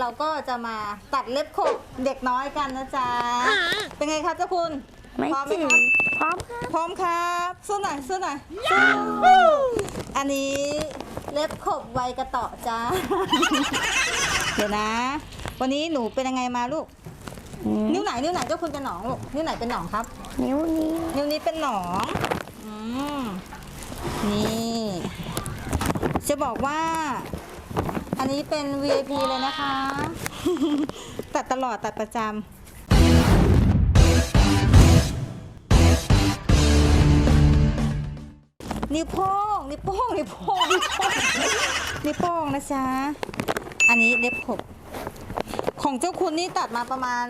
เราก็จะมาตัดเล็บขบเด็กน้อยกันนะจ๊ะ เป็นไงครับเจ้าคุณไม่พร้อมไหมจริงครับพร้อมครับพร้อมครับสู้หน่อยสู้หน่อยอันนี้เล็บขบไวกระเตาะจ้า เดี๋ยวนะ วันนี้หนูเป็นยังไงมาลูกอืมนิ้วไหนนิ้วไหนเจ้าคุณเป็นหนองลูก นิ้วไหนเป็นหนองครับ นิ้วนี้ นิ้วนี้เป็นหนองอืมนี่ จะบอกว่าอั นนี้เป็น VIP เลยนะคะ ตัดตลอดตัดประจำนิ้วโป้งนิ้วโป้งนิ้วโป้งนิ้วโป้งนิ้วโป้งนะจ๊ะ อันนี้เล็บขบ ของเจ้าคุณนี่ตัดมาประมาณ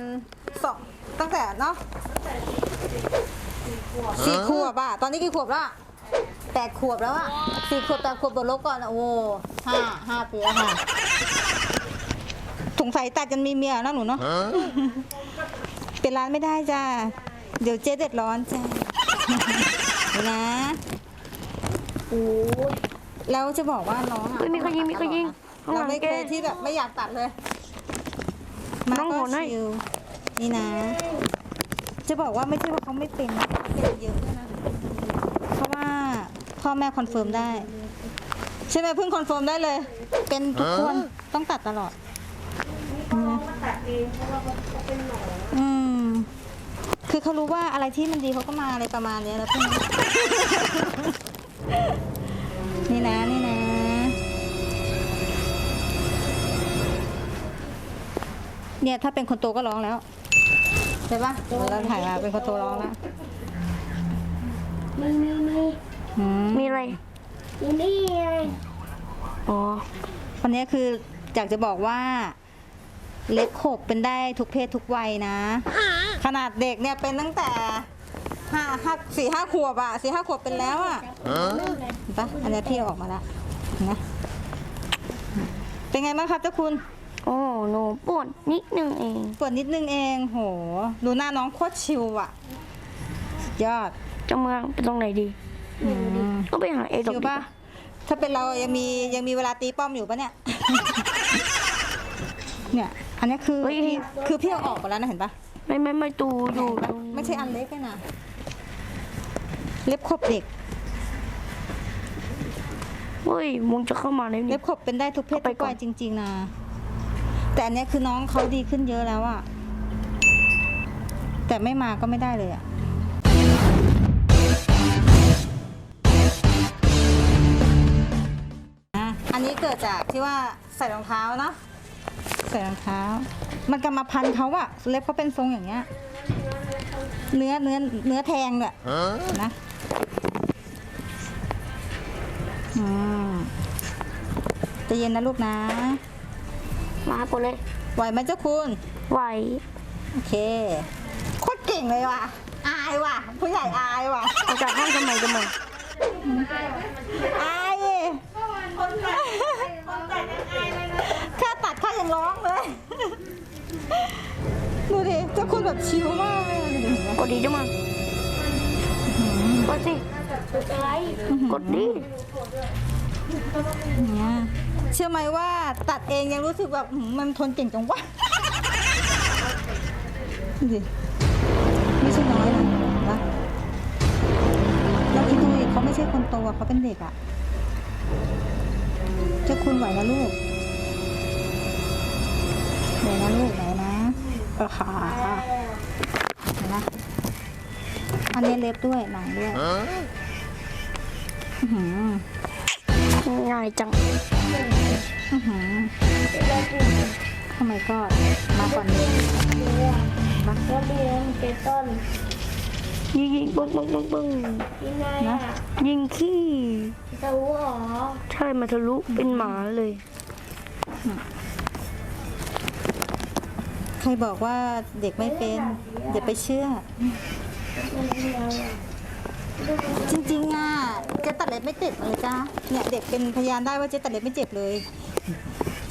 สองตั้งแต่เนาะสี่ขวบอะตอนนี้กี่ขวบแล้วอะ แปดขวบแล้วอะสี่ขวบแปดขวบบวกลบก่อนอะโอ้ห้าห้าปีแล้วค่ะสงสัยตัดจนมีเมียแล้วหนูเนาะเป็นร้านไม่ได้จ้าเดี๋ยวเจ๊เด็ดร้อนจ้านี่นะโอ้ยแล้วจะบอกว่าน้องอะเฮ้ยมีคนยิงมีคนยิงข้างหลัเรางไม่แกเคยที่แบบไม่อยากตัดเลยมาน้องก็โหนให้ชิวนี่นะ จะบอกว่าไม่ใช่ว่าเขาไม่เป็นนะเป็นเยอะด้วยนะเพราะว่า พ่อแม่คอนเฟิร์มได้ ใช่ไหมเพิ่งคอนเฟิร์มได้เลย เป็นทุกคนต้องตัดตลอดอืมคือเขารู้ว่าอะไรที่มันดีเขาก็มาอะไรประมาณเนี้ยนะพี่นี่นะนี่นะเนี่ยถ้าเป็นคนโตก็ร้องแล้วใช่ปะเราถ่ายมาเป็นคนโตร้องแล้วมีมีมี อืมมีอะไรมีนี่ไงอ๋อคนนี้คืออยากจะบอกว่า เล็บขบเป็นได้ทุกเพศทุกวัยนะ ขนาดเด็กเนี่ยเป็นตั้งแต่ห้าห้าสี่ห้าขวบอะสี่ห้าขวบเป็นแล้วอะเห็นปะอันนี้พี่เอาออกมาแล้วนะเป็นไงบ้างครับเจ้าคุณโอ้หนูปวดนิดนึงเองปวดนิดนึงเองโหดูหน้าน้องโคตรชิวอะสุดยอดจะเมืองไปตรงไหนดี อืมก็ไปหาเอดอยู่ปะถ้าเป็นเรายังมียังมีเวลาตีป้อมอยู่ปะเนี่ย เนี่ย อันนี้คือพี่คือพี่เอาออกไปแล้วนะเห็นปะไม่ไม่ไม่ตูอยู่เห็นปะตรงไม่ใช่อันเล็กเลยนะเล็บขบเด็ก เฮ้ยมึงจะเข้ามาในเล็นี้ บขบเป็นได้ทุกเพศเอาไปทุกก่อน วัยจริง ๆนะ แต่อันเนี้ยคือน้องเขาดีขึ้นเยอะแล้วอะแต่ไม่มาก็ไม่ได้เลยอะ ดจากที่ว่าใส่รองเท้าเนาะใส่รองเท้า มันกรรมพันธุ์เขาอะเล็บเขาเป็นทรงอย่างเงี้ย เนื้อเนื้อเนื้อแทงเนี่ยนะอืมใจะเย็นนะลูกนะ มาปวดเลยไหวไหมเจ้าคุณไหวโอเคโคตรเก่งเลยว่ะ อายว่ะ ผู้ใหญ่อายว่ะออกจากห้องทำไมกันมึงอายแแบบชิวมากเลยดูดิกดดีจังมึงกดสิอะไรกดดีเนี่ยเชื่อไหมว่าตัดเองยังรู้สึกแบบหืมมันทนเก่งจังวะดูดิไม่ใช่น้อยนะเห็นปะแล้วคิดดูดิเขาไม่ใช่คนโตอะเขาเป็นเด็กอะเจ้าคุณไหวนะลูกไหวนะลูกไหวนะเออขา เห็นนะอันนี้เล็บด้วยหนังด้วยอื้อหือง่ายจังอื้อหือทำไมก็มาก่อนนี้มาก็เรียนเกต้นยิงยิงปึ้งปึ้งปึ้งปึ้งยังไงอะยิงขี้จะรู้เหรอ ใช่มาทะลุเป็นหมาเลยใค รบอกว่าเด็กไม่เป็นอย่าไปเชื่อ จริงๆอะเจ๊ตัดเล็บไม่เจ็บเลยจ้าเนี่ยเด็กเป็นพยานได้ว่าเจ๊ตัดเล็บไม่เจ็บเลย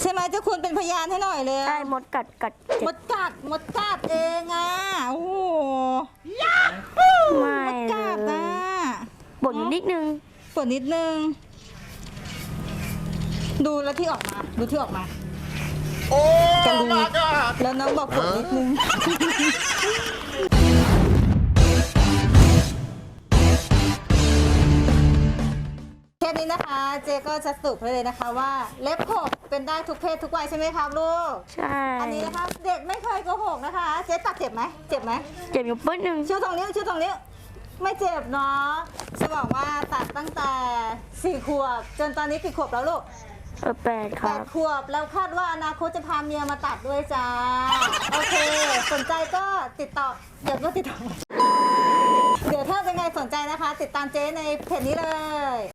ใช่ไหมเจ้าคุณเป็นพยานให้หน่อยเลยได้มดกัดกัดเจ็มบดกัดมดกัดเองอะโอ้โหไม่มดกัดเลอะยบ่นอยู่นิดนึงปวดนิดนึง ดูแล้วที่ออกมา ดูที่ออกมา กระลูแล้วน้องบอกกดนิดนึง เทปนี้นะคะ เจก็จะสรุปให้เลยนะคะว่า เล็บขบเป็นได้ทุกเพศทุกวัยใช่ไหมครับลูก ใช่อันนี้นะคะ เด็กไม่เคยโกหกนะคะ เจ๊ตัดเจ็บไหม เจ็บไหม เจ็บอยู่ปื้ดหนึ่งชูตรงนิ้วชูตรงนิ้ว ไม่เจ็บเนาะจะบอกว่าตัดตั้งแต่สี่ขวบ จนตอนนี้กี่ขวบแล้วลูกเออ แปดคแปรับ ดขวบแล้วคาดว่าอนาคตจะพาเมียมาตัดด้วยจ้า โอเค สนใจก็ติดต่อเดี๋ยวก็ติดต่อ เดี๋ยวถ้าเป็นไงสนใจนะคะ ติดตามเจ๊ในเพจนี้เลย